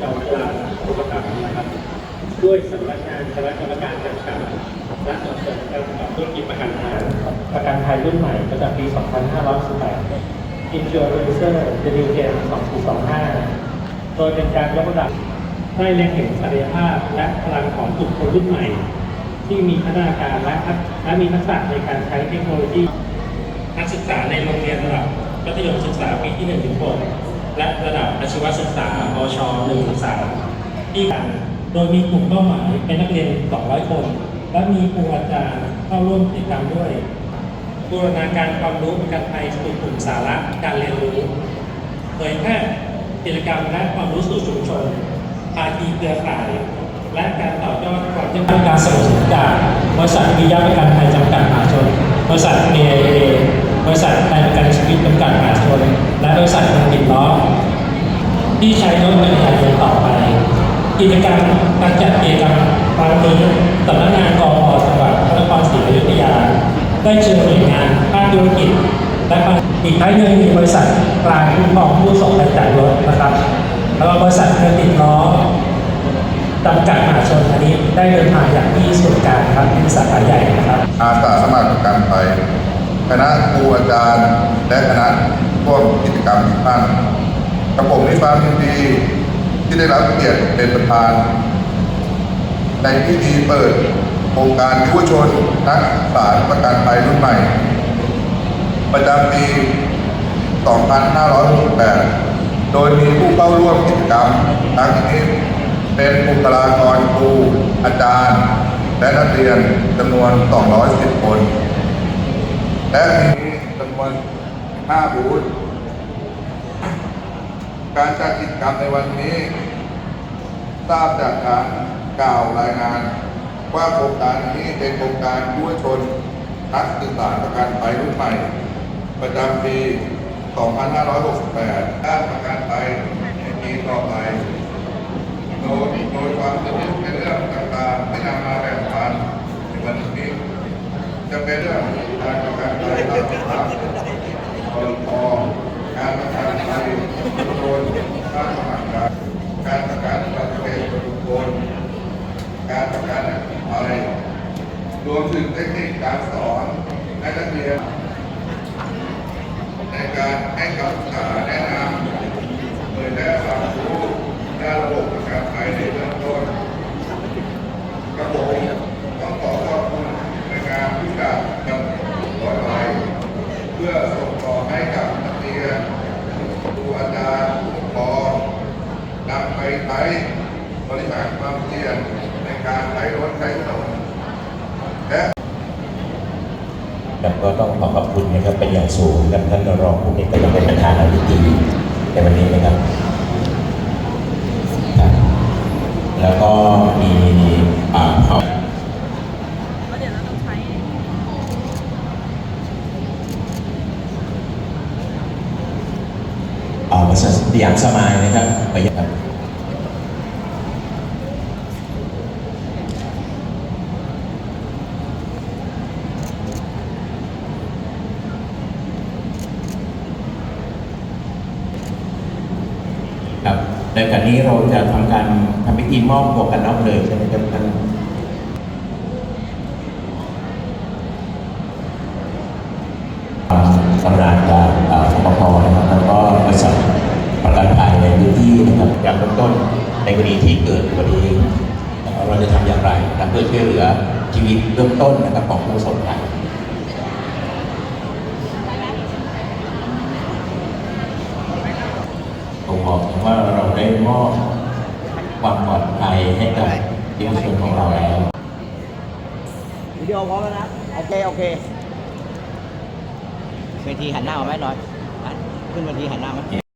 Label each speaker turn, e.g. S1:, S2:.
S1: จอมพลังอุปถัมภ์นะครับด้วยสำนักงานคณะกรรมการจัดการและส่งเสริมการประกอบธุรกิจประกันภัยประกันภัยรุ่นใหม่ประจำปี 2518 Insurancer The New Gen 2425 โดยเป็นการยกระดับให้เล็งเห็นศักยภาพและพลังของกลุ่มคนรุ่นใหม่ ที่มีพัฒนาการและและมีทักษะในการใช้เทคโนโลยีนักศึกษาในโรงเรียนระดับมัธยมศึกษาปีที่1ถึง6 และระดับอาชีวศึกษาปช1ถึง3ที่กันโดยมีกลุ่มเป้าหมายเป็นนักเรียน 200 คน และมีครูอาจารย์เข้าร่วมกิจกรรมด้วยบูรณาการความรู้ประกันภัยสู่กลุ่มสาระการเรียนรู้เผยแพร่กิจกรรมและความรู้สู่ชุมชนภาคีเครือข่าย และการต่อยอดความยั่งยืนการสนับสนุนจากบริษัทวิยาประกันภัยจำกัดมหาชน บริษัท AIA บริษัทไทยประกันชีวิตจำกัดมหาชน และบริษัทบัณฑิตล้อ ที่ใช้รถจักรยานยนต์ต่อไป กิ จกรรมการจัดกิจกรรมครั้งนี้สำนักงานกองพจังหวัดพระนครศรีอยุธยา ได้เชิญหน่วยงานภาคธุรกิจ และภาคอีกทั้งยังมีบริษัทกลางคุ้มครองผู้ส่งไปจ่ายรถนะครับแล้วก็บริษัทเครื่องติดล้อจำกัดมหาชนอันนี้ได้เดินทางอย่างที่ส่วนกลางครับที่สาขาใหญ่นะครับ
S2: อาสาสมัครกันภัยคณะครูอาจารย์และคณะร่วมกิจกรรมทุกท่านกระผมมีความยินดี ที่ได้รับเกียรติเป็นประธาน ในพิธีเปิดโครงการยุวชนนักสารประกันภัยรุ่นใหม่ ประจำปี 2568 โดยมีผู้เข้าร่วมกิจกรรมทั้งนี้เป็นบุคลากรครูอาจารย์ และนักเรียนจำนวน 210 คน และมีจำนวน 5 บูธ การจัดกิจกรรมในวันนี้ ทราบจากการกล่าวรายงาน ว่าโครงการนี้เป็นโครงการยุวชนนักศึกษาประกันภัยรุ่นใหม่ ประจำปี 2568ด้านประกันภัยในปีต่อไปโดยโดยความสำเร็จในเรื่องต่างๆที่นำมาแบ่งปันในวันนี้ จะเป็นเรื่องการประกันภัยตามหลักพรบ การประกาศไทยบุคคลการะมัครใจการประกาศประเทศบุคคลการประกาศอะไรรวมถึงเทคนิคการสอนให้นักเรียนในการให้คำปรึกษาแนะนำเผยแพร่ความรู้ด้านระบบประกันภัยในเบื้องต้นกระผมต้องขอขอบคุณในการที่จะนำต่อไปเพื่อส่งต่อให้กับนักเรียนครูอาจารย์ผู้ปกครองนำไปใช้บริหารความเพียรในการใช้รถใช้ถนนและ
S3: ครับก็ต้องขอขอบคุณนะครับเป็นอย่างสูงกับท่านรองผู้เอกก็ยังเป็นประธานในทีในวันนี้นะครับ แล้วก็มีอ่าเขา
S4: ก็เดี๋ยวเราต้องใช้
S3: อ่าบริษัทสยามสมายนะครับไปยังครับครับ ในการนี้เราจะทำการทำพิธีมอบหมวกกันน็อกเลยใช่ไหมครับท่านตำนานจากเอ่อสปพนะครับแล้วก็บริษัทประกันภัยในพื้นที่นะครับอย่างเริ่มต้นในกรณีที่เกิดอุบัติเหตุเอ่อเราจะทำอย่างไรนะครับเพื่อช่วยเหลือชีวิตเริ่มต้นนะครับของผู้ประสบภัยผมบอกถึงว่าเรา ได้มอบความปลอดภัยให้กับที่ประชนของเราแล้ว
S5: วิดีโอพร้อมแล้วนะ โอเค โอเคเวทีหันหน้ามาไหมหน่อย ขึ้นเวทีหันหน้ามา